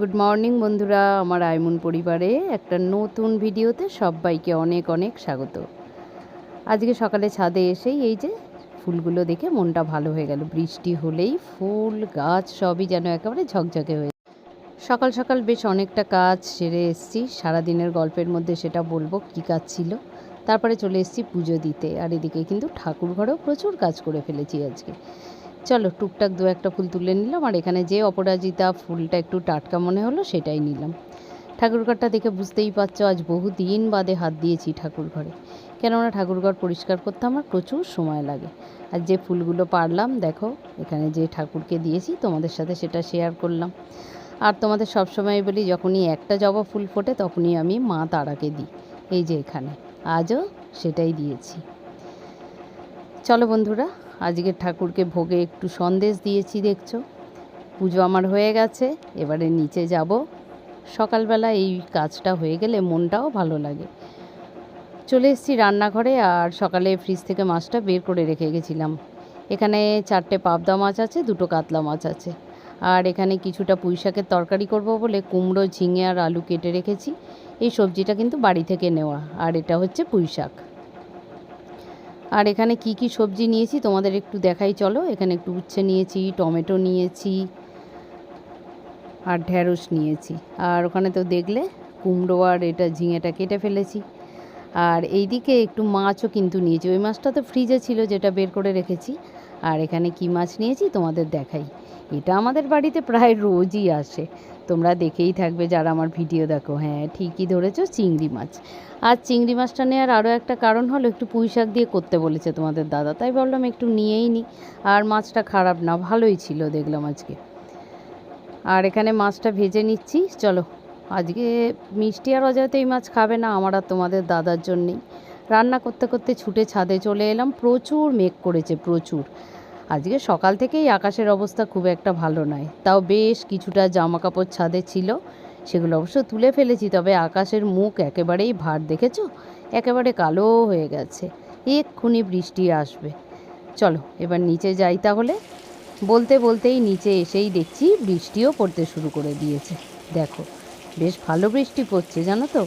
Good morning বন্ধুরা, আমার আইমন পরিবারে একটা নতুন ভিডিওতে সবাইকে অনেক অনেক স্বাগত। আজকে সকালে ছাদে এসেই এই যে ফুলগুলো দেখে মনটা ভালো হয়ে গেল। বৃষ্টি হলেই ফুল, গাছ সবই যেন একেবারে ঝকঝকে হয়ে সকাল সকাল বেশ অনেকটা কাজ সেরে এসেছি। সারাদিনের গল্পের মধ্যে সেটা বলব, কী কাজ ছিল। তারপরে চলে এসেছি পুজো দিতে। আর এদিকে কিন্তু ঠাকুর ঘরেও প্রচুর কাজ করে ফেলেছি আজকে। চলো টুকটাক দু একটা ফুল তুলে নিলাম আর এখানে যে অপরাজিতা ফুলটা একটু টাটকা মনে হলো সেটাই নিলাম। ঠাকুরঘরটা দেখে বুঝতেই পারছ আজ বহু দিন বাদে হাত দিয়েছি ঠাকুর ঘরে কেননা ঠাকুরঘর পরিষ্কার করতে আমার প্রচুর সময় লাগে। আর যে ফুলগুলো পারলাম, দেখো, এখানে যে ঠাকুরকে দিয়েছি, তোমাদের সাথে সেটা শেয়ার করলাম। আর তোমাদের সবসময় বলি, যখনই একটা জবা ফুল ফোটে, তখনই আমি মা তারাকে দিই। এই যে এখানে, আজও সেটাই দিয়েছি। চলো বন্ধুরা আজকের ঠাকুরকে ভোগে একটু সন্দেশ দিয়েছি, দেখছ? পুজো আমার হয়ে গেছে, এবারে নিচে যাব। সকালবেলা এই কাজটা হয়ে গেলে মনটাও ভালো লাগে। চলে এসেছি রান্নাঘরে, আর সকালে ফ্রিজ থেকে মাছটা বের করে রেখে গেছিলাম। এখানে চারটে পাবদা মাছ আছে, দুটো কাতলা মাছ আছে। আর এখানে কিছুটা পুঁই শাকের তরকারি করব বলে কুমড়ো, ঝিঙে আর আলু কেটে রেখেছি। এই সবজিটা কিন্তু বাড়ি থেকে নেওয়া, আর এটা হচ্ছে পুঁই শাক। আর এখানে কি কি সবজি নিয়েছি তোমাদের একটু দেখাই, চলো। এখানে একটু উচ্ছে নিয়েছি, টমেটো নিয়েছি আর ঢ্যাঁড়স নিয়েছি। আর ওখানে তো দেখলে কুমড়ো আর এটা ঝিঙেটা কেটে ফেলেছি। আর এইদিকে একটু মাছও কিন্তু নিয়েছি। ওই মাছটা তো ফ্রিজে ছিল, যেটা বের করে রেখেছি। আর এখানে কি মাছ নিয়েছি তোমাদের দেখাই। এটা আমাদের বাড়িতে প্রায় রোজই আসে। তোমরা দেখেই থাকবে যারা আমার ভিডিও দেখো। হ্যাঁ ঠিকই ধরেছো, চিংড়ি মাছ। আর চিংড়ি মাছটা নেওয়ার আরও একটা কারণ হলো, একটু পুঁই শাক দিয়ে করতে বলেছে তোমাদের দাদা, তাই বললাম একটু নিয়েই নিই। আর মাছটা খারাপ না, ভালোই ছিল দেখলাম আজকে। আর এখানে মাছটা ভেজে নিচ্ছি। চলো, আজকে মিষ্টি আর অজয় তো এই মাছ খাবে না, আমার আর তোমাদের দাদার জন্যেই। রান্না করতে করতে ছুটে ছাদে চলে এলাম। প্রচুর মেঘ করেছে, প্রচুর। আজকে সকাল থেকেই আকাশের অবস্থা খুব একটা ভালো নয়। তাও বেশ কিছুটা জামা কাপড় ছাদে ছিল। সেগুলো অবশ্য তুলে ফেলেছি, তবে আকাশের মুখ একেবারেই ভার, দেখেছ? একেবারে কালো হয়ে গেছে। এক্ষুনি বৃষ্টি আসবে। চলো, এবার নিচে যাই তাহলে। বলতে বলতেই নিচে এসেই দেখছি বৃষ্টিও পড়তে শুরু করে দিয়েছে। দেখো, বেশ ভালো বৃষ্টি পড়ছে, জানো তো?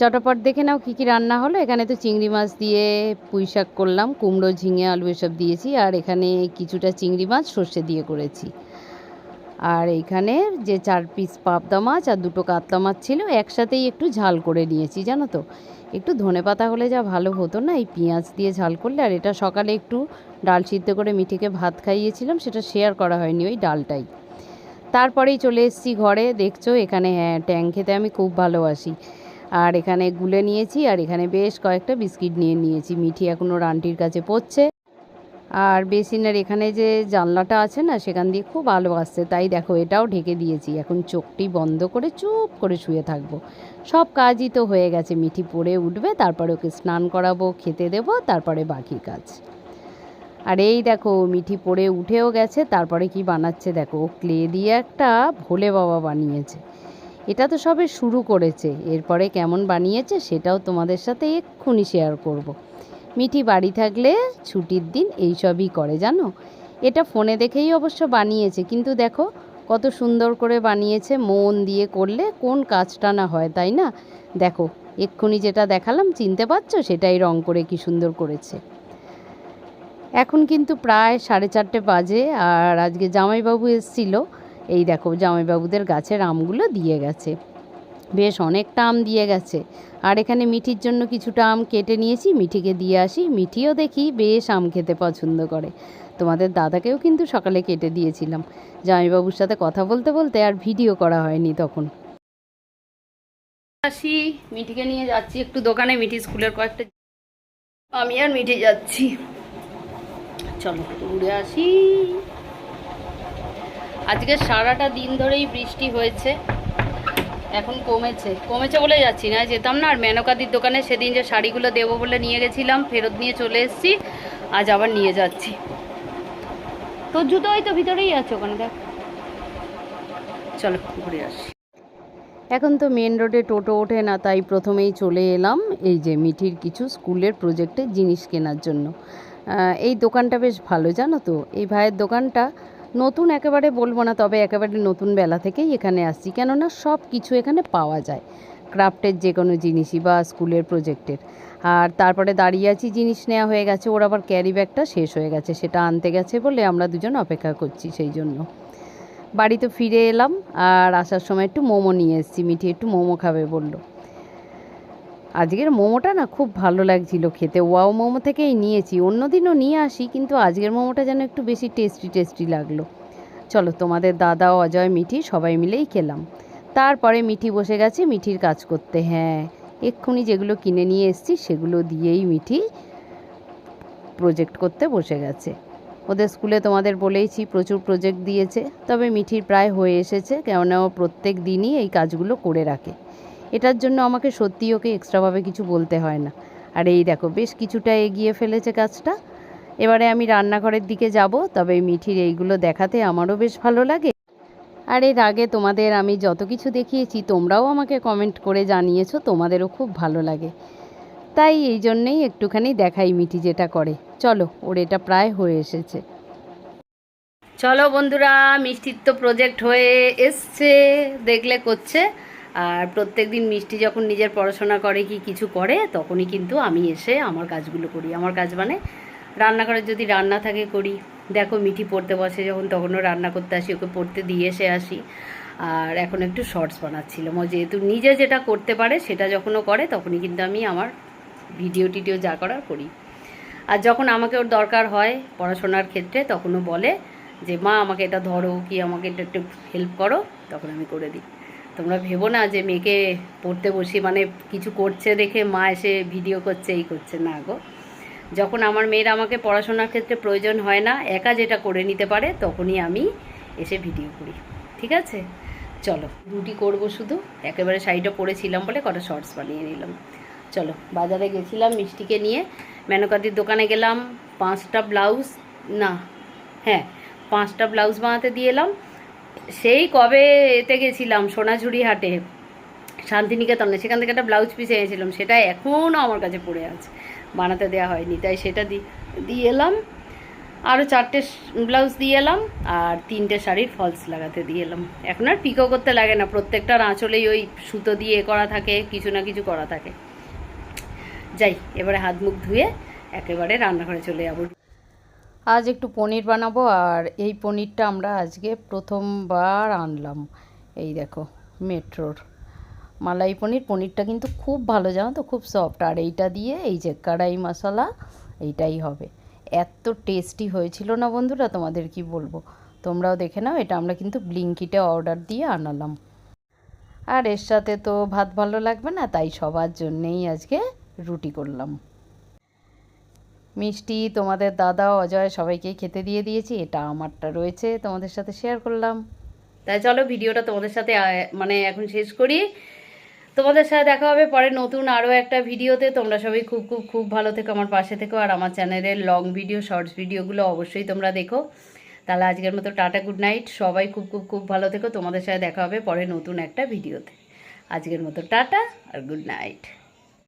চটপট দেখে নাও কী কী রান্না হলো। এখানে তো চিংড়ি মাছ দিয়ে পুঁই শাক করলাম, কুমড়ো, ঝিঙে, আলু এসব দিয়েছি, আর এখানে কিছুটা চিংড়ি মাছ সর্ষে দিয়ে করেছি। আর এইখানে যে চার পিস পাবদা মাছ আর দুটো কাতলা মাছ ছিল, একসাথেই একটু ঝাল করে নিয়েছি, জানো তো? একটু ধনে পাতা হলে যা ভালো হতো না, এই পেঁয়াজ দিয়ে ঝাল করলে, আর এটা সকালে একটু ডাল সিদ্ধ করে মিঠিকে ভাত খাইয়েছিলাম, সেটা শেয়ার করা হয়নি ওই ডালটাই। তারপরেই চলে এসেছি ঘরে, দেখছ এখানে হ্যাঁ ট্যাং খেতে আমি খুব ভালোবাসি। আর এখানে গুলে নিয়েছি, আর এখানে বেশ কয়েকটা বিস্কিট নিয়ে নিয়েছি। মিঠি এখন ওর কাছে পড়ছে। আর বেসিনের এখানে যে জানলাটা আছে না, সেখান দিয়ে খুব আলো আসছে। তাই দেখো, এটাও ঢেকে দিয়েছি। এখন চোখটি বন্ধ করে চুপ করে শুয়ে থাকব। সব কাজই তো হয়ে গেছে। মিঠি পড়ে উঠবে, তারপরে ওকে স্নান করাবো, খেতে দেবো, তারপরে বাকি কাজ। আর এই দেখো, মিঠি পড়ে উঠেও গেছে। তারপরে কি বানাচ্ছে দেখো? ক্লে দিয়ে একটা ভোলে বাবা বানিয়েছে। এটা তো সবে শুরু করেছে। এরপরে কেমন বানিয়েছে সেটাও তোমাদের সাথে এক্ষুনি শেয়ার করব। মিঠি বাড়ি থাকলে ছুটির দিন এই সবই করে, জানো? এটা ফোনে দেখেই অবশ্য বানিয়েছে, কিন্তু দেখো কত সুন্দর করে বানিয়েছে, মন দিয়ে করলে কোন কাজটা না হয়, তাই না? দেখো, এক্ষুনি যেটা দেখালাম, চিনতে পারছ? সেটাই রং করে কি সুন্দর করেছে। এখন কিন্তু প্রায় সাড়ে চারটে বাজে, আর আজকে জামাইবাবু এসেছিল। এই দেখো জামাইবাবুদের গাছের আমগুলো দিয়ে গেছে। বেশ অনেকটা আম দিয়ে গেছে। আর এখানে মিঠির জন্য কিছুটা আম কেটে নিয়েছি, মিঠিকে দিয়ে আসি। মিঠিও দেখি বেশ আম খেতে পছন্দ করে। তোমাদের দাদাকেও কিন্তু সকালে কেটে দিয়েছিলাম। জামাইবাবুর সাথে কথা বলতে বলতে আর ভিডিও করা হয়নি তখন। আসি, মিঠিকে নিয়ে যাচ্ছি। একটু দোকানে মিঠি স্কুলের কয়েকটা আমি আর মিঠে যাচ্ছি। চলো ঘুরে আসি। আজকে সারাটা দিন ধরেই বৃষ্টি হয়েছে। এখন কমেছে। কমেছে বলে যাচ্ছি না, যেতাম না। আর মেনকাদির দোকানে সেদিন যে শাড়িগুলো দেবো বলে নিয়ে গেছিলাম, ফেরত নিয়ে চলে এসেছি। আজ আবার নিয়ে যাচ্ছি। তোর জুতো হয়তো ভিতরেই আছে ওখানে, দেখ। চলো, ঘুরে আসি। এখন তো মেন রোডে টোটো ওঠে না, তাই প্রথমেই চলে এলাম। এই যে মিঠির কিছু স্কুলের প্রজেক্টের জিনিস কেনার জন্য। এই দোকানটা বেশ ভালো, জানো তো? এই ভাইয়ের দোকানটা নতুন একেবারে বলব না, তবে একেবারে নতুন বেলা থেকেই এখানে আসছি। কেননা সব কিছু এখানে পাওয়া যায়। ক্রাফটের যে কোনো জিনিসই বা স্কুলের প্রজেক্টের। আর তারপরে দাঁড়িয়ে আছি, জিনিস নেওয়া হয়ে গেছে, ওর আবার ক্যারি ব্যাগটা শেষ হয়ে গেছে, সেটা আনতে গেছে বলে আমরা দুজন অপেক্ষা করছি সেই জন্য। বাড়িতে ফিরে এলাম, আর আসার সময় একটু মোমো নিয়ে এসেছি, মিঠি একটু মোমো খাবে বলল। আজকের মোমোটা না খুব ভালো লাগছিল খেতে। ওয়াও মোমো থেকেই নিয়েছি। অন্যদিনও নিয়ে আসি, কিন্তু আজকের মোমোটা যেন একটু বেশি টেস্টি টেস্টি লাগল। চলো, তোমাদের দাদা অজয়, মিঠি সবাই মিলেই খেলাম। তারপরে মিঠি বসে গেছে, মিঠির কাজ করতে। হ্যাঁ এক্ষুনি যেগুলো কিনে নিয়ে এসেছি, সেগুলো দিয়েই মিঠি প্রজেক্ট করতে বসে গেছে। ওদের স্কুলে তোমাদের বলেইছি, প্রচুর প্রজেক্ট দিয়েছে, তবে মিঠির প্রায় হয়ে এসেছে, কেননা ও প্রত্যেক দিনই এই কাজগুলো করে রাখে। এটার জন্য আমাকে সত্যি ওকে এক্সট্রাভাবে কিছু বলতে হয় না। আর এই দেখো, বেশ কিছুটা এগিয়ে ফেলেছে কাজটা। এবারে আমি রান্নাঘরের দিকে যাব, তবে মিঠির এইগুলো দেখাতে আমারও বেশ ভালো লাগে। আর এর আগে তোমাদের আমি যত কিছু দেখিয়েছি, তোমরাও আমাকে কমেন্ট করে জানিয়েছো, তোমাদেরও খুব ভালো লাগে। তাই এই জন্যেই একটুখানি দেখাই মিঠি যেটা করে। চলো, ওর এটা প্রায় হয়ে এসেছে। চলো বন্ধুরা মিষ্টির তো প্রজেক্ট হয়ে এসছে, দেখলে করছে। আর প্রত্যেক দিন মিষ্টি যখন নিজের পড়াশোনা করে কি কিছু করে, তখনই কিন্তু আমি এসে আমার কাজগুলো করি। আমার কাজ মানে রান্নাঘরে যদি রান্না থাকে করি। দেখো মিঠি পড়তে বসে যখন, তখনও রান্না করতে আসি, ওকে পড়তে দিয়ে এসে আসি। আর এখন একটু শর্টস বানাচ্ছিলাম ও যেহেতু নিজে যেটা করতে পারে সেটা যখনও করে, তখনই কিন্তু আমি আমার ভিডিও টিডিও যা করার করি। আর যখন আমাকে ওর দরকার হয় পড়াশোনার ক্ষেত্রে, তখনও বলে যে, মা, আমাকে এটা ধরো, কি আমাকে এটা একটু হেল্প করো? তখন আমি করে দিই। তোমরা ভেবো না যে মেয়েকে পড়তে বসি মানে কিছু করছে দেখে মা এসে ভিডিও করছে, এই করছে। না গো। যখন আমার মেয়ের আমাকে পড়াশোনার ক্ষেত্রে প্রয়োজন হয় না, একা যেটা করে নিতে পারে তখনই আমি এসে ভিডিও করি। ঠিক আছে? চলো, রুটি করব শুধু। একেবারে শাড়িটা পরেছিলাম বলে কটা শর্টস বানিয়ে নিলাম। চলো, বাজারে গেছিলাম মিষ্টিকে নিয়ে। মেনকাদির দোকানে গেলাম, পাঁচটা ব্লাউজ না হ্যাঁ পাঁচটা ব্লাউজ বানাতে দিয়ে এলাম। সেই কবে এতে গেছিলাম, সোনাঝুরি হাটে, শান্তিনিকেতনে। সেখান থেকে একটা ব্লাউজ পিস এনেছিলাম, সেটা এখনও আমার কাছে পড়ে আছে। বানাতে দেওয়া হয়নি, তাই সেটা দিয়ে এলাম। আরও চারটে ব্লাউজ দিয়ে এলাম, আর তিনটে শাড়ির ফলস লাগাতে দিয়ে এলাম। এখন আর পিকো করতে লাগে না, প্রত্যেকটার আঁচলেই ওই সুতো দিয়ে করা থাকে, কিছু না কিছু করা থাকে। যাই, এবারে হাত মুখ ধুয়ে একেবারে রান্নাঘরে চলে যাব। আজ একটু পনির বানাবো আর এই পনিরটা আমরা আজকে প্রথমবার আনলাম। এই দেখো, মেট্রোর মালাই পনির। পনিরটা কিন্তু খুব ভালো, জানো তো? খুব সফট আর এইটা দিয়ে এই যে কড়াই মশলা, এইটাই হবে। এত টেস্টি হয়েছিল না বন্ধুরা? তোমাদের কি বলব? তোমরাও দেখে নাও। এটা আমরা কিন্তু ব্লিঙ্কিটে অর্ডার দিয়ে আনালাম। আর এর সাথে তো ভাত ভালো লাগবে না, তাই সবার জন্যেই আজকে রুটি করলাম। মিষ্টি, তোমাদের দাদা অজয় সবাইকে খেতে দিয়ে দিয়েছি, এটা আমারটা রয়েছে, তোমাদের সাথে শেয়ার করলাম। তাই চলো ভিডিওটা তোমাদের সাথে মানে এখন শেষ করি। তোমাদের সাথে দেখা হবে পরে নতুন আরও একটা ভিডিওতে। তোমরা সবাই খুব খুব খুব ভালো থেকো আমার পাশে থেকো, আর আমার চ্যানেলের লং ভিডিও শর্টস ভিডিওগুলো অবশ্যই তোমরা দেখো। তাহলে আজকের মতো টাটা গুড নাইট সবাই খুব খুব খুব ভালো থেকো। তোমাদের সাথে দেখা হবে পরে নতুন একটা ভিডিওতে। আজকের মতো টাটা আর গুড নাইট